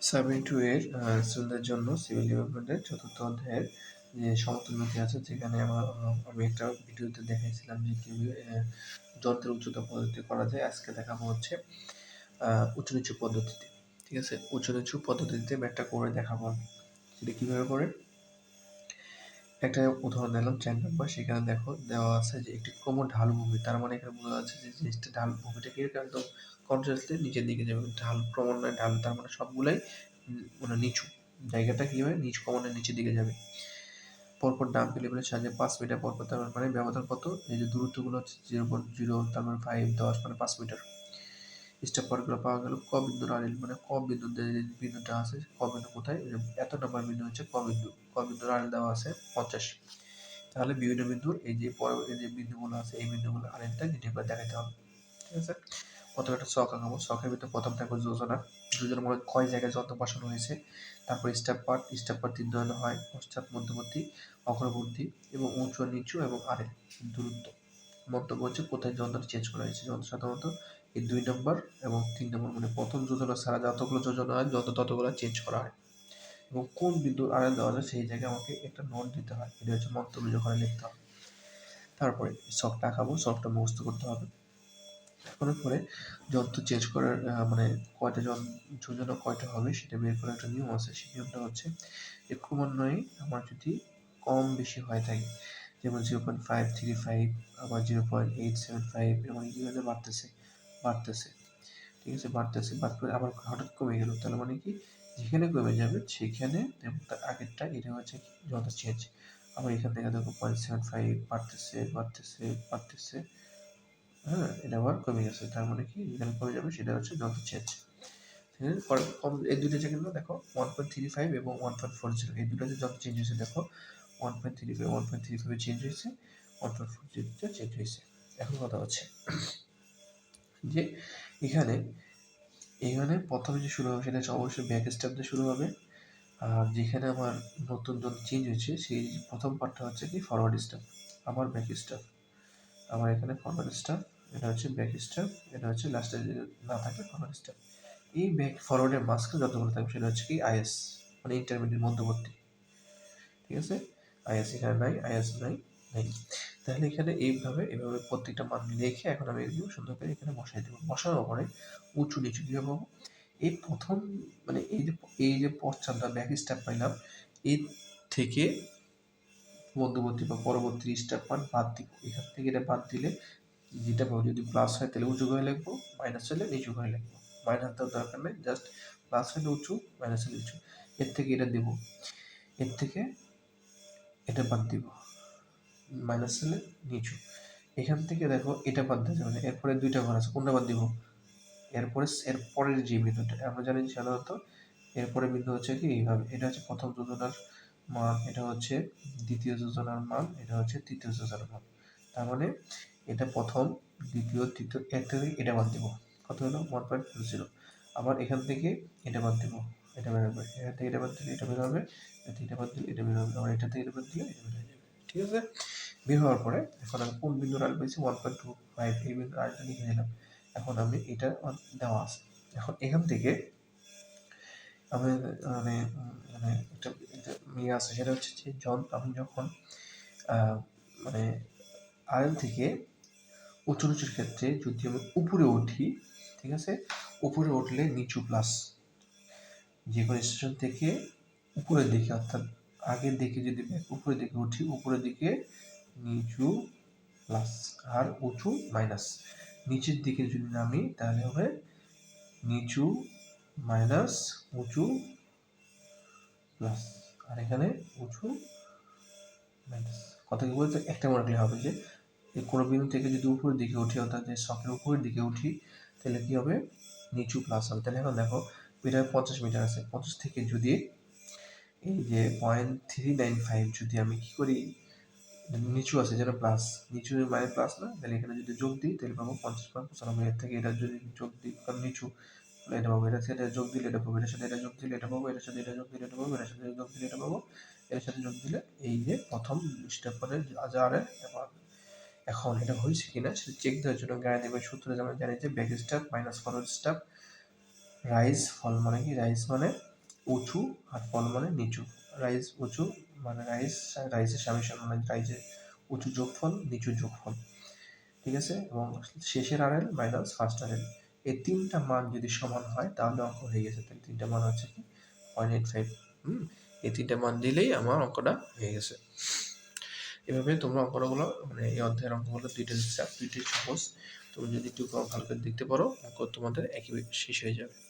Seven two এর স্টুডেন্টদের জন্য সিভিল ডেভেলপমেন্টের চতুর্থ অধ্যায়ের যে সমতুল নীতি আছে, যেখানে আমার, আমি একটা ভিডিওতে দেখাইছিলাম যে কীভাবে যন্ত্রের উচ্চতা পদ্ধতি করা যায়। আজকে দেখাবো হচ্ছে উঁচু নিচু পদ্ধতিতে, ঠিক আছে? উঁচু নিচু পদ্ধতিতে ব্যাটটা করে দেখাবো আমি। সেটা কীভাবে করে? একটা উদাহরণ দিলাম চার নম্বর সেখানে দেখো, দেওয়া আছে যে একটি ক্রম ঢাল ভূমি। তার মানে এখানে বোঝা যাচ্ছে যে জিনিসটা ঢাল ভূমিটা কি? একদম কন্টিনিউসলি নিচের দিকে যাবে। ঢাল ক্রমান্বয়ে ঢাল, তার মানে সবগুলাই মানে নিচু। জায়গাটা কি হবে নিচু ক্রমান্বয়ে নিচের দিকে যাবে। পরপর ডাম্প লেভেলের সাহায্যে পাঁচ মিটার পরপর, তার মানে ব্যবধান কত এই যে দূরত্বগুলো হচ্ছে জিরো পয়েন্ট জিরো তার মানে ফাইভ দশ মানে পাঁচ মিটার। স্টেপ পরগুলো পাওয়া গেল। ক বিন্দুর আড়িল মানে ক বিন্দু বিন্দুটা আছে, ক বিন্দু কোথায়? এত নম্বর বিন্দু হচ্ছে ক বিন্দু, ক বিন্দুর আড়িল দেওয়া আছে পঞ্চাশ তাহলে বিভিন্ন বিন্দুর এই যে পরে এই যে বিন্দুগুলো আছে, এই বিন্দুগুলো আড়িলটা নির্ণয় করে দেখাতে হবে। ঠিক আছে? প্রথমে একটা শখ আঁকাবো। শখের ভিতরে প্রথম থাকবে যোজনা। যোজনা মনে কয় জায়গায় যত বসানো হয়েছে, তারপর স্টেপ পার্ট স্টেপ পার্ট তিন ধরনের হয়। পশ্চাৎ, মধ্যবর্তী, অগ্রবর্তী এবং উঁচু, নিচু এবং আরে দূরত্ব মন্তব্য হচ্ছে কোথায় যন্ত্রটা চেঞ্জ করা হয়েছে? যন্ত্র সাধারণত এই দুই নম্বর এবং তিন নম্বর মানে প্রথম যোজনা ছাড়া যতগুলো যোজনা হয়, যত ততগুলো চেঞ্জ করা হয়। এবং কোন বিন্দু আড়াল দেওয়া যায় সেই জায়গায় আমাকে একটা নোট দিতে হয়। এটা হচ্ছে মন্তব্য যখন লিখতে হবে। তারপরে শখটা আঁকাবো শখটা মুখস্থ করতে হবে। করার পরে যন্ত্র চেঞ্জ করার মানে কয়টা জন যোজনা কয়টা হবে সেটা বের করার একটা নিয়ম আছে। সেই নিয়মটা হচ্ছে যে ক্রমান্বয়ে আমার যদি কম বেশি হয়ে থাকে, যেমন zero point five three five আবার zero point eight seven five এবং এইভাবে বাড়তেছে বাড়তেছে। ঠিক আছে, বাড়তেছে বাড় করে আবার হঠাৎ কমে গেল। তাহলে মানে কি? যেখানে কমে যাবে, সেখানে তার আগেরটা এটা হচ্ছে যত চেঞ্জ আবার এখান থেকে দেখো পয়েন্ট সেভেন ফাইভ বাড়তেছে বাড়তেছে বাড়তেছে। হ্যাঁ এটা আবার কমে গেছে। তার মানে কি? যেখানে কমে যাবে, সেটা হচ্ছে যত চেঞ্জ এই দুটো জায়গায় দেখো ওয়ান পয়েন্ট থ্রি ফাইভ এবং ওয়ান পয়েন্ট ফোর জিরো এই দুটোতে যত চেঞ্জ হয়েছে, দেখো। One point three five one point three ফাইভে চেঞ্জ হয়েছে ওয়ান পয়েন্ট ফোর জিরোতে চেঞ্জ হয়েছে। এখন কথা হচ্ছে যে এখানে এখানে প্রথমে যে শুরু হবে সেটা হচ্ছে অবশ্যই ব্যাক স্টেপ দিয়ে শুরু হবে। আর যেখানে আমার নতুন যত চেঞ্জ হয়েছে, সেই প্রথম পার্টটা হচ্ছে কি ফরওয়ার্ড স্টেপ আমার ব্যাক স্টেপ আমার এখানে ফরওয়ার্ড স্টেপ এটা হচ্ছে ব্যাক স্টেপ এটা হচ্ছে লাস্টে না থাকে ফরওয়ার্ড স্টেপ এই ব্যাক ফরওয়ার্ডের মাঝখানে যতগুলো থাকবে সেটা হচ্ছে কি আইএস মানে ইন্টারমিডিয়েট মধ্যবর্তী। ঠিক আছে? আইএস এখানে নাই আইএস নাই নাই। তাহলে এখানে এইভাবে, এভাবে প্রত্যেকটা মান লিখে এখন আমি এগুলো সুন্দর করে এখানে বসাই দেবো। বসানোর পরে উঁচু নিচু কীভাবে পাবো এই প্রথম মানে এই যে এই যে পশ্চাৎটা ব্যাক স্টেপ পাইলাম, এর থেকে মধ্যবর্তী বা পরবর্তী স্টেপ মান বাদ দিব। এখান থেকে এটা বাদ দিলে যেটা পাবো যদি প্লাস হয় তাহলে উঁচু হয়ে লিখব মাইনাস হলে নিচু হয়ে লিখব। মাইনাস দেওয়ার দরকার নেই জাস্ট প্লাস হলে উঁচু মাইনাস হলে উঁচু এর থেকে এটা দিব। এর থেকে এটা বাদ দিব। মাইনাস হলে নিচু। এখান থেকে দেখো এটা বাদ দেওয়া যাবে না। এরপরে দুইটা ঘর আছে, কোনটা বাদ দিব? এরপরে এর পরের যে বিন্দুটা, আমরা জানি সাধারণত এরপরে বিন্দু হচ্ছে কি? এইভাবে। এটা হচ্ছে প্রথম যোজনার মান, এটা হচ্ছে দ্বিতীয় যোজনার মান, এটা হচ্ছে তৃতীয় যোজনার মান। তার মানে এটা প্রথম, দ্বিতীয়, তৃতীয় এর থেকে এটা বাদ দিব। কত হলো? ওয়ান পয়েন্ট ফোর জিরো আবার এখান থেকে এটা বাদ দিব। এটা বেরোবে এখান থেকে এটা বাদ দিলে এটা বেরোবে এটা বাদ দিলে এটা বেরোবে আবার এটা থেকে এটা বাদ দিলে এটা বেরোবে ঠিক আছে? বের হওয়ার পরে এখন আমি কোন বিন্দুর আল পেয়েছি? ওয়ান পয়েন্ট টু ফাইভ এই বিন্দুর আলটা লিখে নিলাম। এখন আমি এটা দেওয়া আছে। এখন এখান থেকে আমি মানে মানে একটা ইয়ে আছে, সেটা হচ্ছে যে জন, আমি যখন মানে আয়ন থেকে উঁচু নিচুর ক্ষেত্রে যদি আমি উপরে উঠি, ঠিক আছে? উপরে উঠলে নিচু প্লাস যে কোনো স্টেশন থেকে উপরের দিকে, অর্থাৎ আগের দিকে যদি উপরের দিকে উঠি, উপরের দিকে নিচু প্লাস আর উঁচু মাইনাস নিচের দিকে যদি নামি, তাহলে হবে নিচু মাইনাস উঁচু প্লাস আর এখানে উঁচু মাইনাস কথা কি বলতে? একটা মনে হবে যে কোনো বিন্দু থেকে যদি উপরের দিকে উঠি, অর্থাৎ যে শখের উপরের দিকে উঠি, তাহলে কি হবে? নিচু প্লাস হবে। তাহলে এখন দেখো মিটার পঞ্চাশ মিটার আছে। পঞ্চাশ থেকে যদি এই যে পয়েন্ট থ্রি নাইন ফাইভ যদি আমি কি করি নিচু আছে, যেন প্লাস নিচু মানে প্লাস না, তাহলে এখানে যদি যোগ দিই, তাহলে পাবো পঞ্চাশ পয়েন্ট পঁচানব্বই। এর থেকে এটা যদি যোগ দিই নিচু এটা পাবো এটা সাথে যোগ দিলে এটা পাবো, এটার সাথে এটা যোগ দিলে এটা পাবো, এটার সাথে এটা যোগ দিলে এটা পাবো, এটার সাথে যোগ দিলে এটা পাবো এর সাথে যোগ দিলে এই যে প্রথম স্টেপ পরে আজারে এখন এটা হয়েছে কিনা সেটা চেক দেওয়ার জন্য গায়ে দেবের সূত্রে আমরা জানি যে back step minus forward step rise fall মানে কি? রাইজ মানে উঁচু আর ফল মানে নিচু। রাইজ উঁচু মানে রাইজ, রাইজের সামেশন মানে রাইজের উঁচু যোগফল, নিচু যোগফল। ঠিক আছে? এবং শেষের আরএল মাইনাস ফার্স্ট আরএল এই তিনটা মান যদি সমান হয়, তাহলে অঙ্ক হয়ে গেছে। তাহলে তিনটা মান হচ্ছে কি? পয়েন্ট এইট ফাইভ হুম? এই তিনটা মান দিলেই আমার অঙ্কটা হয়ে গেছে। এভাবে তোমরা অঙ্কগুলো মানে এই অধ্যায়ের অঙ্কগুলো দুইটা চাপ দুইটাই সহজ। তুমি যদি একটু ভালো করে দেখতে পারো অঙ্ক তোমাদের একই শেষ হয়ে যাবে।